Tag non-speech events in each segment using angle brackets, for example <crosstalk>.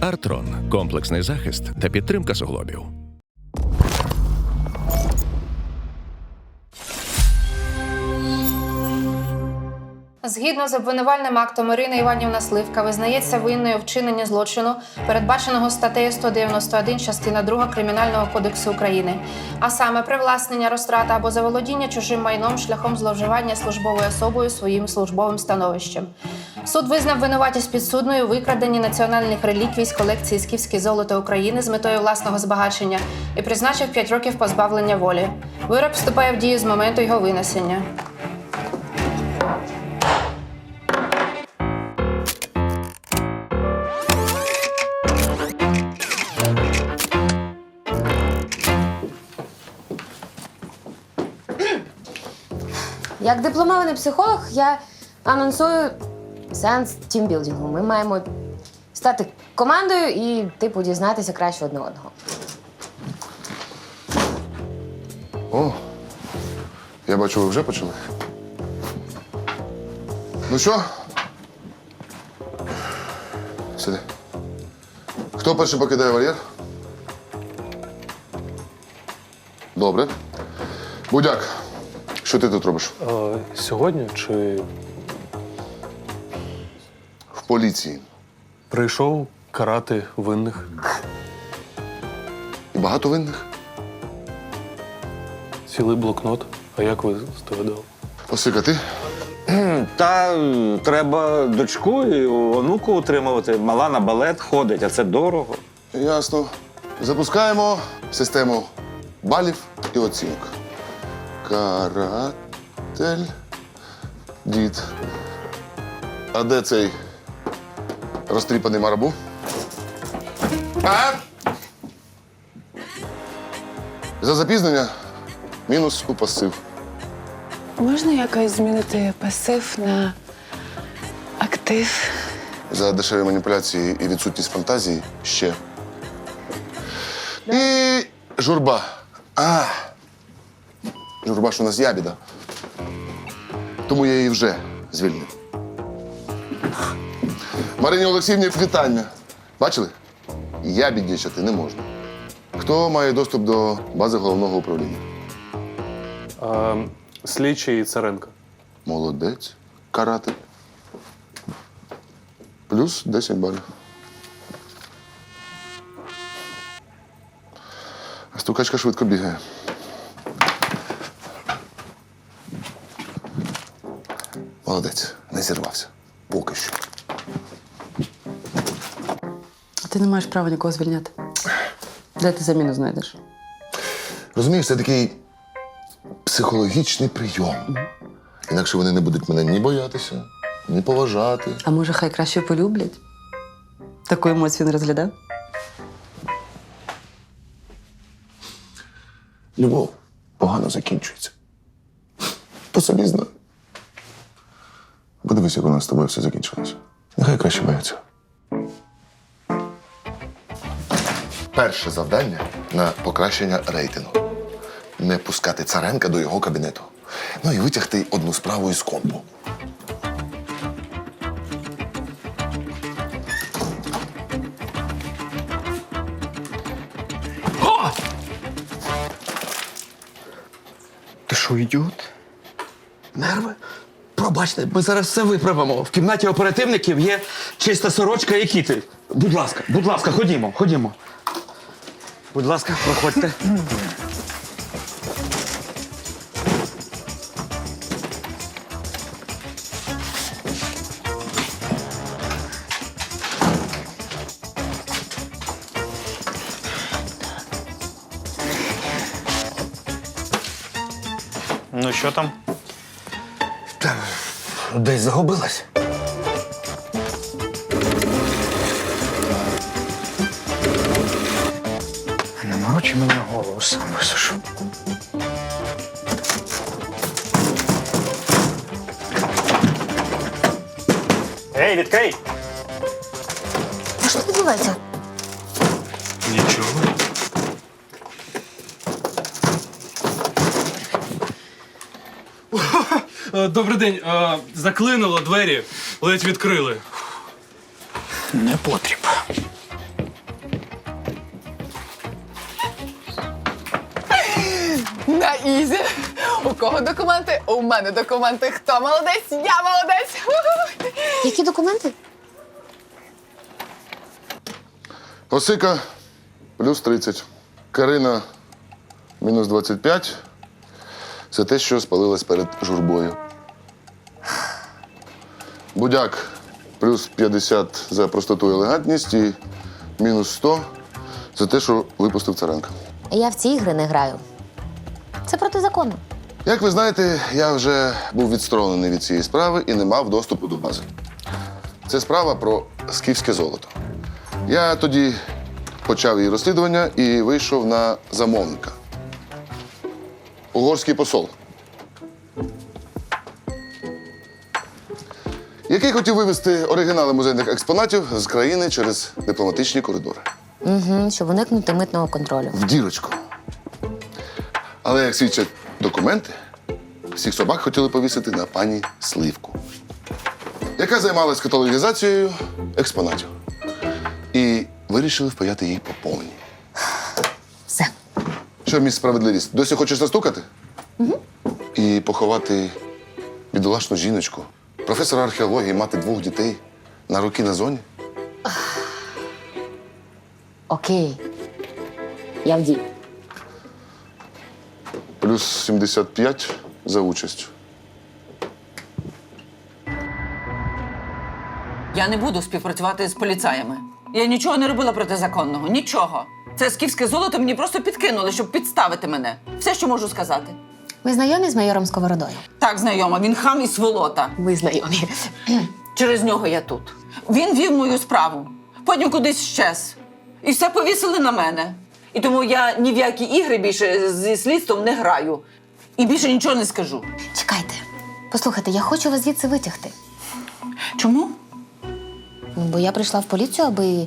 Артрон комплексний захист та підтримка суглобів. Згідно з обвинувальним актом Ірина Іванівна Сливка визнається винною в вчиненні злочину, передбаченого статтею 191 частина 2 Кримінального кодексу України, а саме привласнення, розтрата або заволодіння чужим майном шляхом зловживання службовою особою своїм службовим становищем. Суд визнав винуватість підсудною викраденні національних реліквій з колекції «Скіфське золото України з метою власного збагачення і призначив 5 років позбавлення волі. Вирок вступає в дію з моменту його винесення. Як дипломований психолог, я анонсую сеанс тімбілдингу. Ми маємо стати командою і, типу, дізнатися краще одне одного. О, я бачу, ви вже почали. Ну що? Сиди. Хто перший покидає вольєр? Добре. Будяк, що ти тут робиш? Е, сьогодні чи В поліції. прийшов карати винних? І багато винних? Цілий блокнот. А як ви здогадали? Осика, ти? Та е, треба дочку і онуку утримувати. Мала на балет ходить, а це дорого. Ясно. Запускаємо систему балів і оцінок. Каратель. Дід. А де цей розтріпаний марабу? А? За запізнення мінус у пасив. Можна якось змінити пасив на актив? За дешеві маніпуляції і відсутність фантазії ще. І журба. А. Журба ж у нас ябіда. Тому я її вже звільнив. Марині Олексіївні вітання. Бачили? Ябіднічати не можна. Хто має доступ до бази головного управління? Е, слідчий Царенко. Молодець. Карати. Плюс 10 балів. Стукачка швидко бігає. Молодець, не зірвався. Поки що. Ти не маєш права нікого звільняти. Де ти заміну знайдеш? Розумієш, це такий психологічний прийом. Інакше вони не будуть мене ні боятися, ні поважати. А може, хай краще полюблять? Таку емоцію не розглядав? Любов погано закінчується. По собі знаю. Подивись, як у нас з тобою все закінчилося. Нехай краще бояться. Перше завдання на покращення рейтингу. Не пускати Царенка до його кабінету. Ну і витягти одну справу із компу. Ти що, ідіот? Нерви? Пробачте, ми зараз все виправимо. В кімнаті оперативників є чиста сорочка і кіти. Будь ласка, будь ласка, ходімо, ходімо. Будь ласка, проходьте. Ну що там? Десь загубилась. Не морочи мені голову, сам висушу. Ей, відкрий! А що відбувається? Е, добрий день. Е, заклинило двері, ледь відкрили. Не потріб. На Ізі. У кого документи? У мене документи. Хто молодець? Я молодець. Які документи? Осика плюс 30. Карина мінус 25. Це те, що спалилось перед журбою. Будяк плюс 50 за простоту і елегантність і мінус 100 за те, що випустив Царенка. Я в ці ігри не граю. Це протизаконно. Як ви знаєте, я вже був відсторонений від цієї справи і не мав доступу до бази. Це справа про скіфське золото. Я тоді почав її розслідування і вийшов на замовника. Угорський посол. Який хотів вивезти оригінали музейних експонатів з країни через дипломатичні коридори. Угу, щоб уникнути митного контролю. В дірочку. Але як свідчать документи, всіх собак хотіли повісити на пані Сливку, яка займалась каталогізацією експонатів. І вирішили впаяти їй по повній. Все. Що, міс справедливість, досі хочеш настукати? Угу. І поховати бідолашну жіночку, професора археології, мати двох дітей на роки на зоні? Окей. Я в дії. Плюс 75 за участь. Я не буду співпрацювати з поліцаями. Я нічого не робила протизаконного. Нічого. Це скіфське золото мені просто підкинули, щоб підставити мене. Все, що можу сказати. Ви знайомі з майором Сковородою? Так, знайома, він хам і сволота. Ви знайомі. Через нього я тут. Він вів мою справу, потім кудись щез. І все повісили на мене. І тому я ні в які ігри більше зі слідством не граю. І більше нічого не скажу. Чекайте. Послухайте, я хочу вас звідси витягти. Чому? Ну, Бо я прийшла в поліцію, аби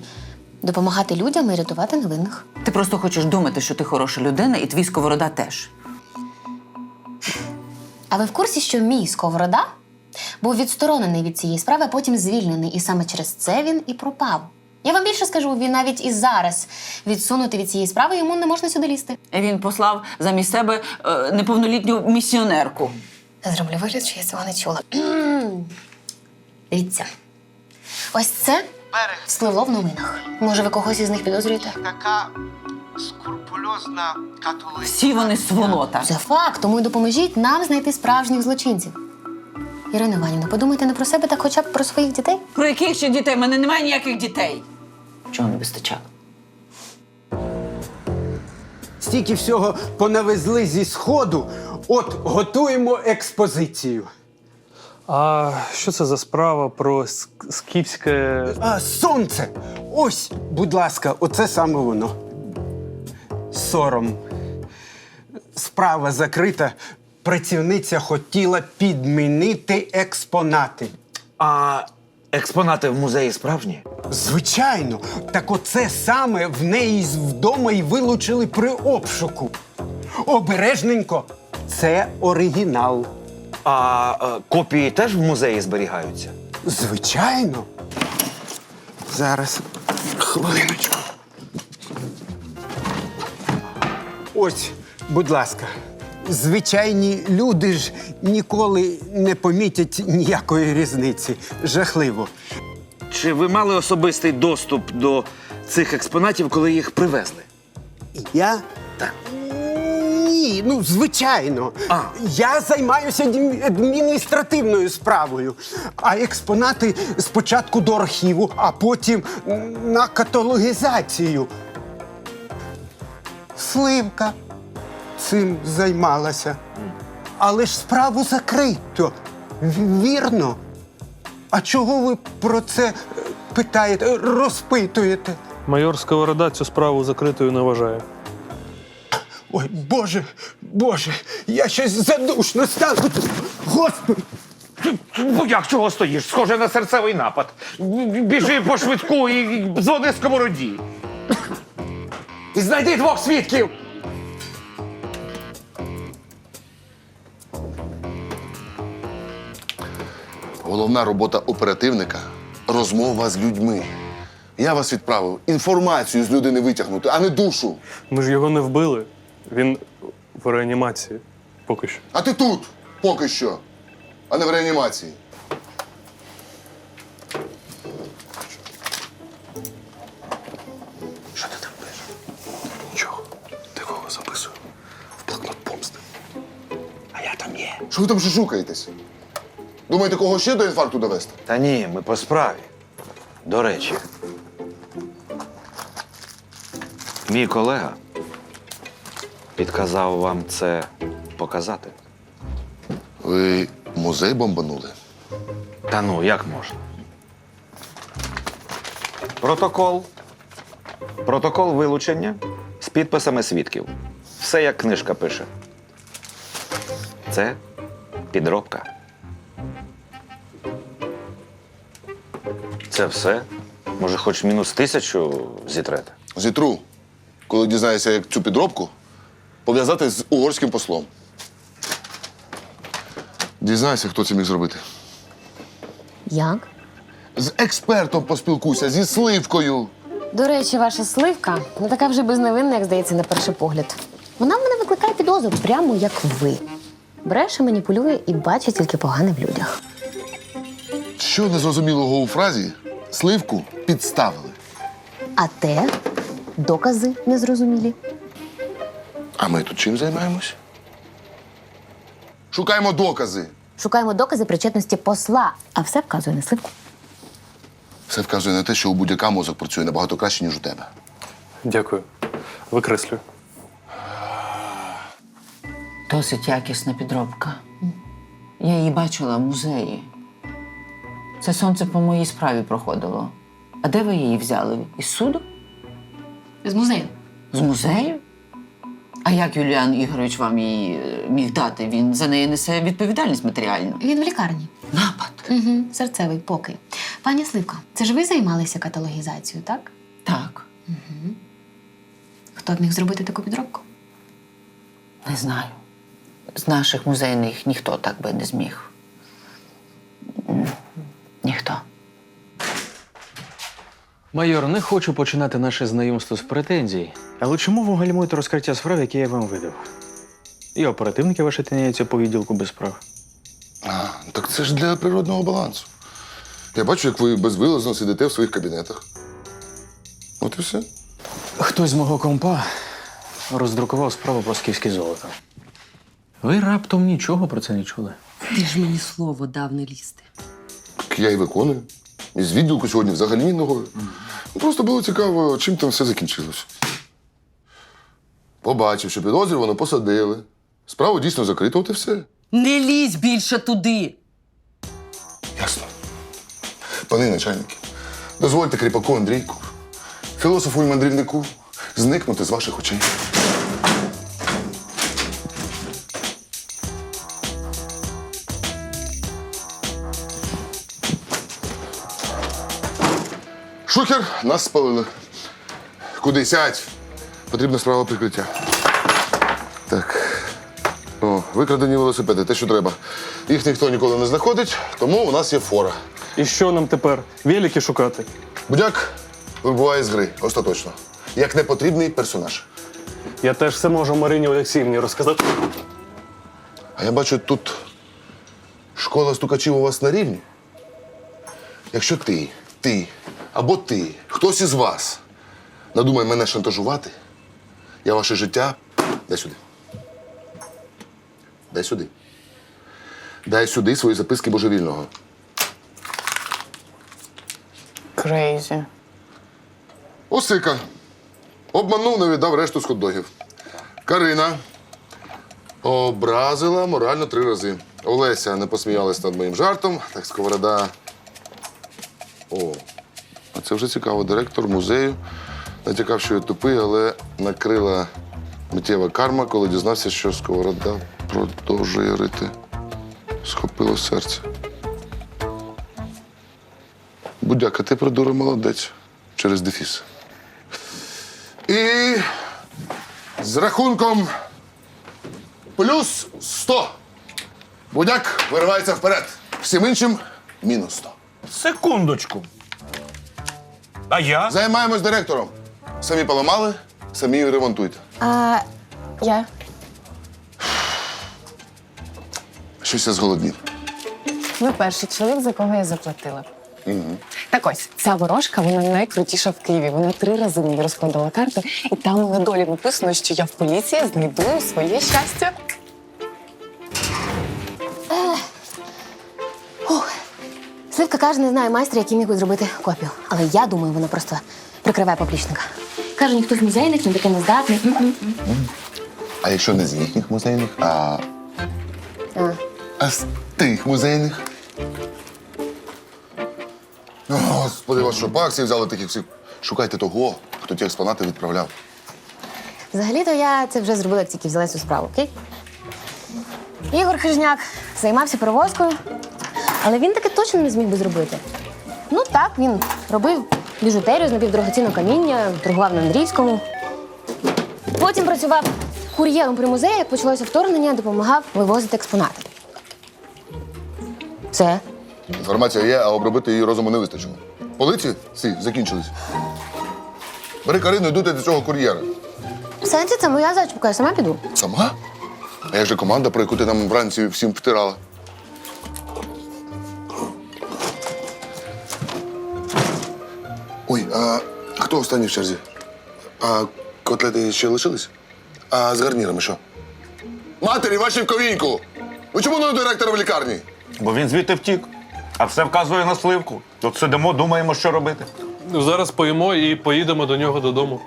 допомагати людям і рятувати невинних. Ти просто хочеш думати, що ти хороша людина, і твій сковорода теж. А ви в курсі, що мій сковорода був відсторонений від цієї справи, а потім звільнений, і саме через це він і пропав. Я вам більше скажу, він навіть і зараз відсунути від цієї справи йому не можна сюди лізти. Він послав замість себе е, неповнолітню місіонерку. Зроблю вигляд, що я цього не чула. <clears throat> Дивіться. Ось це спливло в новинах. Може, ви когось із них підозрюєте? така скрупульозна католицька. Всі вони сволота. Це факт, тому й допоможіть нам знайти справжніх злочинців. Ірина Іванівна, подумайте не про себе, так хоча б про своїх дітей. Про яких ще дітей? У мене немає ніяких дітей. Чого не вистачало? Стільки всього понавезли зі сходу. От готуємо експозицію. А що це за справа про ск- скіфське. А, сонце! Ось, будь ласка, оце саме воно. Сором. Справа закрита. Працівниця хотіла підмінити експонати. А експонати в музеї справжні? Звичайно, так оце саме в неї з вдома й вилучили при обшуку. Обережненько, це оригінал. А е, копії теж в музеї зберігаються? Звичайно. Зараз хвилиночку. Ось, будь ласка. Звичайні люди ж ніколи не помітять ніякої різниці. Жахливо. Чи ви мали особистий доступ до цих експонатів, коли їх привезли? Я? Так. Ні, ну звичайно. А. Я займаюся адмі- адміністративною справою. А експонати спочатку до архіву, а потім на каталогізацію. Сливка цим займалася. Але ж справу закрито. Вірно. А чого ви про це е, питаєте, розпитуєте? Майор Сковорода цю справу закритою не вважає. Ой, Боже, Боже, я щось задушно став. Господи! Ну як чого стоїш? Схоже на серцевий напад. Біжи по швидку і дзвони сковороді. І знайди двох свідків. Головна робота оперативника розмова з людьми. Я вас відправив інформацію з людини витягнути, а не душу. Ми ж його не вбили. Він в реанімації. Поки що. А ти тут поки що, а не в реанімації. Що ви там шукаєтесь? Думаєте, кого ще до інфаркту довести? Та ні, ми по справі. До речі. Мій колега підказав вам це показати. Ви музей бомбанули? Та ну, як можна? Протокол. Протокол вилучення з підписами свідків. Все як книжка пише. Це підробка. Це все? Може, хоч мінус тисячу зітрете? Зітру, коли дізнаєшся, як цю підробку пов'язати з угорським послом. Дізнайся, хто це міг зробити. Як? З експертом поспілкуйся, зі сливкою. До речі, ваша сливка не така вже безневинна, як здається, на перший погляд. Вона в мене викликає підозру, прямо як ви. Бреше, маніпулює і бачить тільки погане в людях. Що незрозумілого у фразі сливку підставили. А те докази незрозумілі. А ми тут чим займаємось? Шукаємо докази. Шукаємо докази причетності посла, а все вказує на сливку. Все вказує на те, що у будь-яка мозок працює набагато краще, ніж у тебе. Дякую. Викреслюю. Досить якісна підробка. Я її бачила в музеї. Це сонце по моїй справі проходило. А де ви її взяли? Із суду? З музею. З музею? А як Юліан Ігорович вам її е, міг дати? Він за неї несе відповідальність матеріальну. Він в лікарні. Напад. Угу. Серцевий покій. Пані Сливка, це ж ви займалися каталогізацією, так? Так, Хто б міг зробити таку підробку? не знаю. З наших музейних ніхто так би не зміг. Ніхто. Майор, не хочу починати наше знайомство з претензій. Але чому ви гальмуєте розкриття справ, які я вам видав? І оперативники ваші тиняються по відділку без справ. А, так це ж для природного балансу. Я бачу, як ви безвилазно сидите в своїх кабінетах. От і все. Хтось з мого компа роздрукував справу про скіфське золото. Ви раптом нічого про це не чули. Ти ж мені слово дав не лізти. Так я і виконую. Із відділку сьогодні взагалі ні ногою. Ну, Просто було цікаво, чим там все закінчилося. Побачив, що підозрювано посадили. Справу дійсно закрито, от і все. Не лізь більше туди. Ясно. Пани начальники, дозвольте кріпаку Андрійку, філософу і мандрівнику зникнути з ваших очей. Шухер, нас спалили. Куди сядь? Потрібна справа прикриття. Так. О, викрадені велосипеди, те, що треба. Їх ніхто ніколи не знаходить, тому у нас є фора. І що нам тепер? Велики шукати? Будяк вибуває з гри остаточно. Як непотрібний персонаж. Я теж все можу Марині Олексіївні розказати. А я бачу, тут школа стукачів у вас на рівні. Якщо ти, ти або ти, хтось із вас надумає мене шантажувати, я ваше життя дай сюди. Дай сюди. Дай сюди свої записки божевільного. Крейзі. Осика. Обманув, не віддав решту з хот-догів. Карина. Образила морально три рази. Олеся не посміялась над моїм жартом. Так сковорода. О, а це вже цікаво. Директор музею натякав, що я тупий, але накрила миттєва карма, коли дізнався, що сковорода продовжує рити. Схопило серце. Будяка, ти придура молодець через дефіс. І з рахунком плюс 100. Будяк виривається вперед. Всім іншим мінус 100. Секундочку. А я? Займаємось директором. Самі поламали, самі ремонтуйте. А я? Щось я зголоднів. Ви перший чоловік, за кого я заплатила. Угу. Так ось ця ворожка вона найкрутіша в Києві. Вона три рази мені розкладала карти, і там на долі написано, що я в поліції знайду своє щастя. Каже, не знає майстра, який міг би зробити копію. Але я думаю, вона просто прикриває поплічника. Каже, ніхто з музейних не таки не здатний. А якщо не з їхніх музейних, а, А. а з тих музейних? О, Господи, вас що, акції взяли таких всіх? Шукайте того, хто ті експонати відправляв. Взагалі-то я це вже зробила, як тільки взяла цю справу, окей? Ігор Хижняк займався перевозкою, але він таки точно не зміг би зробити. Ну так, він робив біжутерію з напівдорогоцінного каміння, торгував на Андрійському. Потім працював кур'єром при музеї, як почалося вторгнення, допомагав вивозити експонати. Все. Інформація є, а обробити її розуму не вистачило. Полиці? Всі, закінчились. Бери Карину, йдути до цього кур'єра. В сенсі це моя зачіпка, я сама піду. Сама? А як же команда, про яку ти нам вранці всім втирала? А хто останній в черзі? А котлети ще лишились? А з гарнірами що? Матері, ваші в ковіньку! Ви чому не у директора в лікарні? Бо він звідти втік. А все вказує на сливку. Тут сидимо, думаємо, що робити. Ну, зараз поїмо і поїдемо до нього додому.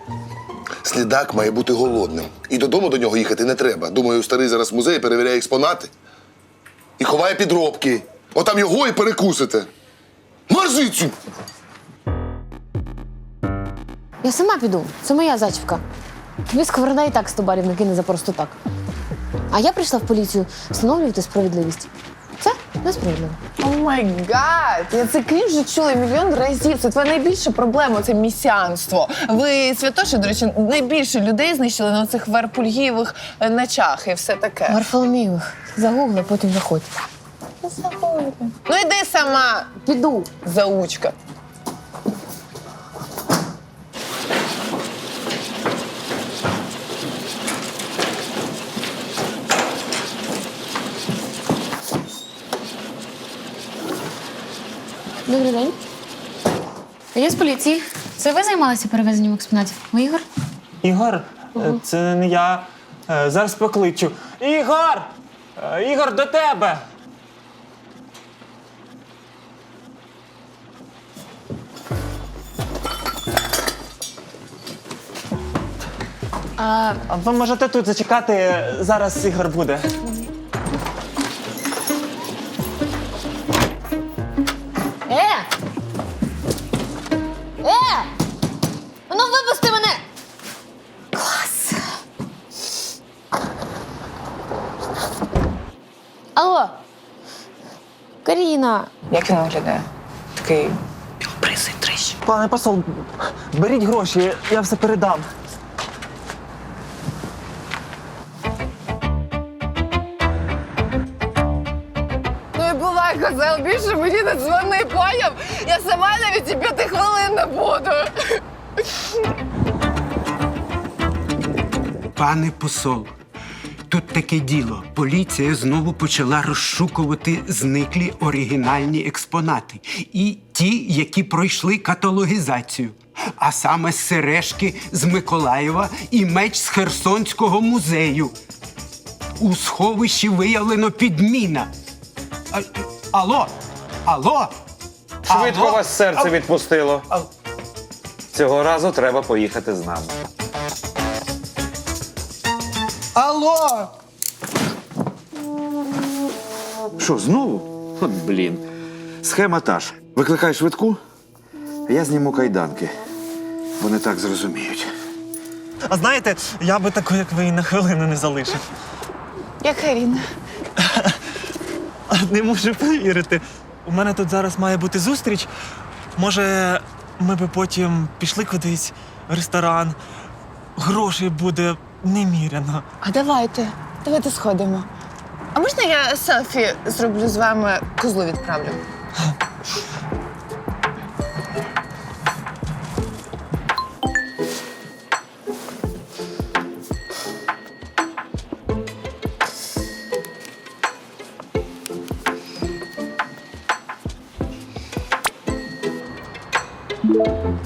Слідак має бути голодним. І додому до нього їхати не треба. Думаю, старий зараз в музеї перевіряє експонати і ховає підробки. Отам його і перекусите. Звідси! Я сама піду. Це моя зачіпка. Тобі сковорода і так 100 балів накине за просто так. А я прийшла в поліцію встановлювати справедливість. Це несправедливо. О май гад! Я це кліп вже чула мільйон разів. Це твоя найбільша проблема це місіанство. Ви святоші, до речі, найбільше людей знищили на цих верпульгієвих е, ночах і все таке. Варфоломіївих. Загугли, потім заходь. Ну йди сама, Піду. заучка. Добрий день. Я з поліції. Це ви займалися перевезенням експонатів? Ви Ігор? Ігор, е, це не я. Е, Зараз покличу. Ігор! Е, Ігор, до тебе! А, ви можете тут зачекати, зараз Ігор буде. Як він виглядає? Такий Пане посол, беріть гроші, я все передам. Ну і бувай, козел, більше мені не дзвони, поняв? Я сама навіть і п'яти хвилин не буду. Пане посол, таке діло. Поліція знову почала розшукувати зниклі оригінальні експонати і ті, які пройшли каталогізацію. А саме сережки з Миколаєва і меч з Херсонського музею. У сховищі виявлено підміна. А, алло? Алло? Швидко Алло? вас серце Алло? відпустило. А- Цього разу треба поїхати з нами. Алло? Що, знову? От блін. Схема та ж. Викликай швидку, а я зніму кайданки. Вони так зрозуміють. А знаєте, я би таку, як ви, і на хвилину не залишив. Як Каріна. Не можу повірити. У мене тут зараз має бути зустріч. Може, ми би потім пішли кудись в ресторан. Грошей буде неміряно. А давайте, давайте сходимо. А можна я селфі зроблю з вами козлу відправлю?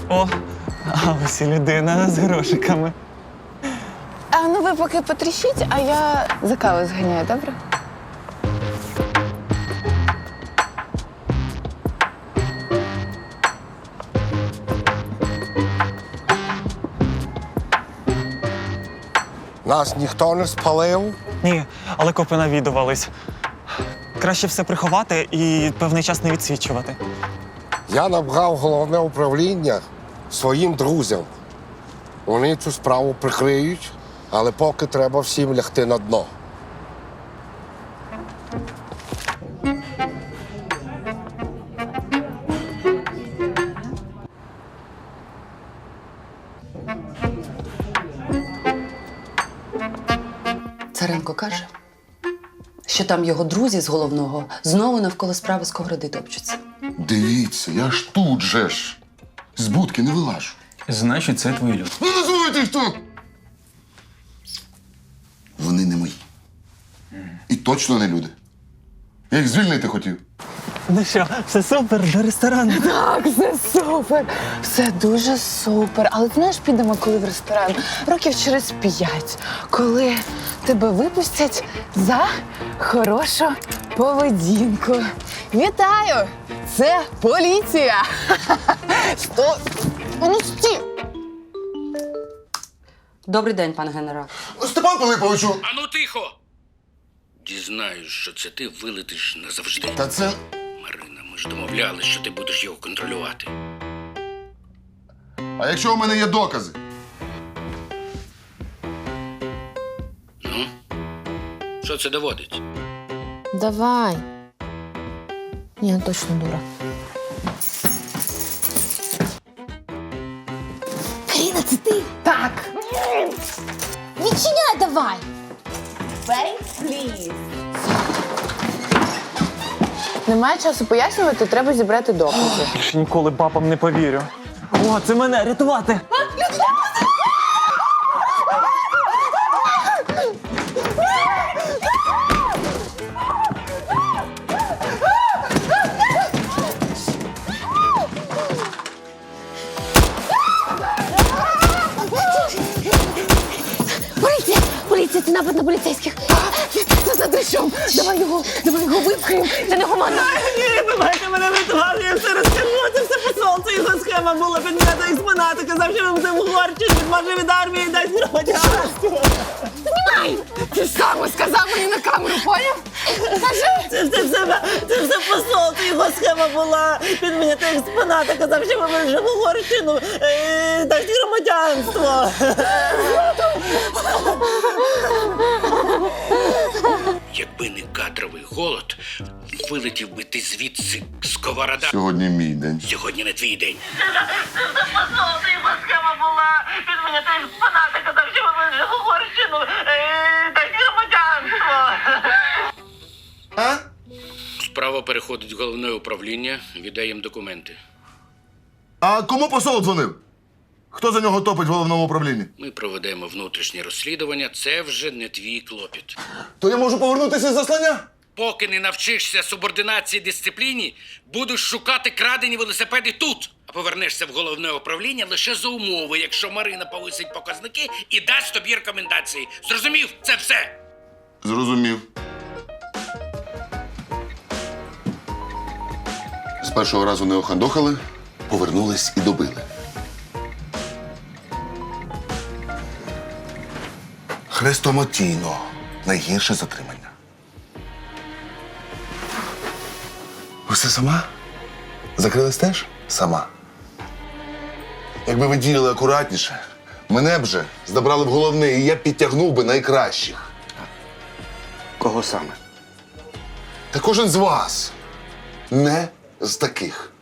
О, а ось і людина з грошиками. А ну ви поки потріщіть, а я за каву зганяю, добре? Нас ніхто не спалив. Ні, але копи навідувались. Краще все приховати і певний час не відсвічувати. Я набрав головне управління своїм друзям. Вони цю справу прикриють, але поки треба всім лягти на дно. Там його друзі з головного знову навколо справи сковороди топчуться. Дивіться, я ж тут же ж. З будки не вилажу. Значить, це твої люди. Ну називайте хто! Вони не мої. І точно не люди. Я їх звільнити хотів. Ну що, все супер, до ресторану. Так, все супер. Все дуже супер. Але знаєш, підемо коли в ресторан? Років через п'ять, коли тебе випустять за хорошу поведінку. Вітаю! Це поліція! <laughs> Сто... Ну, стій! Добрий день, пане генерал. Степан Пилиповичу! Ану тихо! Дізнаюсь, що це ти вилетиш назавжди. Та це. Марина, ми ж домовлялись, що ти будеш його контролювати. А якщо у мене є докази? Що це доводить? Давай. Ні, ну точно дура. Каріна, це ти? Так! Відчиняй давай! Немає часу пояснювати, треба зібрати докази. Більше ніколи бабам не повірю. О, це мене рятувати. Напад на поліцейських! Це за дрищом! Давай його, давай його випхаємо! Це не гуманно! Ні, вибивайте мене рятувати, я все розкажу, це все посол, це його схема була піднята експонати, казав, що він це в Угорщині, відможе від армії дасть громадянство. Ти саме сказав мені на камеру, поняв? Кажи! Це це, все, це все посол, це його схема була підміняти експонати, казав, що він вже в Угорщину е, дасть громадянство. Якби не кадровий голод, вилетів би ти звідси сковорода. Сьогодні мій день. Сьогодні не твій день. Посол, це його схема була підміняти експонати, казав, що він вже в Угорщину е, дасть громадянство. Справа переходить в головне управління, віддай їм документи. А кому посол дзвонив? Хто за нього топить в головному управлінні? Ми проведемо внутрішнє розслідування, це вже не твій клопіт. То я можу повернутися з заслання? Поки не навчишся субординації дисципліні, будеш шукати крадені велосипеди тут. А повернешся в головне управління лише за умови, якщо Марина повисить показники і дасть тобі рекомендації. Зрозумів? Це все. Зрозумів. З першого разу не охандохали, повернулись і добили. Хрестоматійно. Найгірше затримання. Все сама? Закрилась теж? Сама. Якби ви діяли акуратніше, мене б же забрали б головне, і я підтягнув би найкращих. Кого саме? Та кожен з вас не з таких.